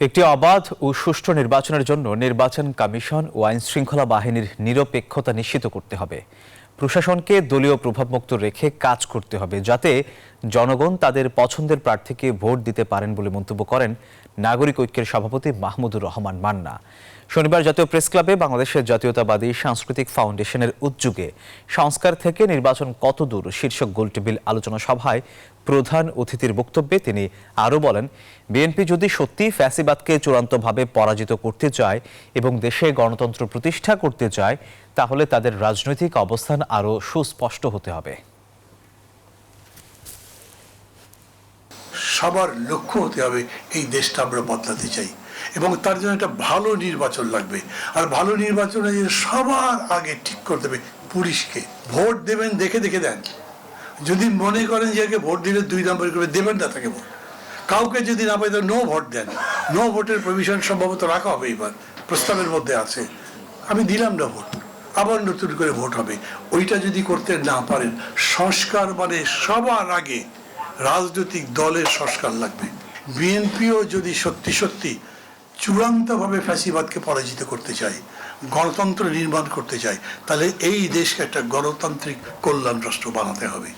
একটি অবাধ ও সুষ্ঠু নির্বাচনের জন্য নির্বাচন কমিশন ও আইন শৃঙ্খলা বাহিনীর নিরপেক্ষতা নিশ্চিত করতে হবে। প্রশাসনকে দলীয় প্রভাবমুক্ত রেখে কাজ করতে হবে যাতে জনগণ তাদের পছন্দের প্রার্থীকে ভোট দিতে পারেন বলে মন্তব্য করেন নাগরিক ঐক্যের সভাপতি মাহমুদুর রহমান মান্না। শনিবার জাতীয় প্রেস ক্লাবে বাংলাদেশের জাতীয়তাবাদী সাংস্কৃতিক ফাউন্ডেশনের উদ্যোগে সংস্কার থেকে নির্বাচন কতদূর শীর্ষক গোলটেবিল আলোচনা সভায় প্রধান অতিথির বক্তব্যে তিনি আরও বলেন, বিএনপি যদি সত্যি ফ্যাসিবাদকে চূড়ান্তভাবে পরাজিত করতে চায় এবং দেশে গণতন্ত্র প্রতিষ্ঠা করতে চায়, তাহলে তাদের রাজনৈতিক অবস্থান আরও সুস্পষ্ট হতে হবে। সবার লক্ষ্য হতে হবে এই দেশটা আমরা বদলাতে চাই এবং তার জন্য একটা ভালো নির্বাচন লাগবে। আর ভালো নির্বাচনে সবার আগে ঠিক করতে হবে, পুলিশকে। ভোট দেবেন, দেখে দেখে দেন। যদি মনে করেন যে একে ভোট দিলে দুই নম্বর করে দেবেন না তাকে ভোট। কাউকে যদি না পাই নো ভোট দেন। নো ভোটের প্রভিশন সম্ভবত রাখা হবে এবার, প্রস্তাবের মধ্যে আছে। আমি দিলাম না ভোট আবার নতুন করে ভোট হবে। ওইটা যদি করতে না পারেন, সংস্কার মানে সবার আগে রাজনৈতিক দলের সংস্কার লাগবে। বিএনপিও যদি সত্যি সত্যি চূড়ান্তভাবে ফ্যাসিবাদকে পরাজিত করতে চাই গণতন্ত্র নির্মাণ করতে চাই তাহলে এই দেশকে একটা গণতান্ত্রিক কল্যাণ রাষ্ট্র বানাতে হবে।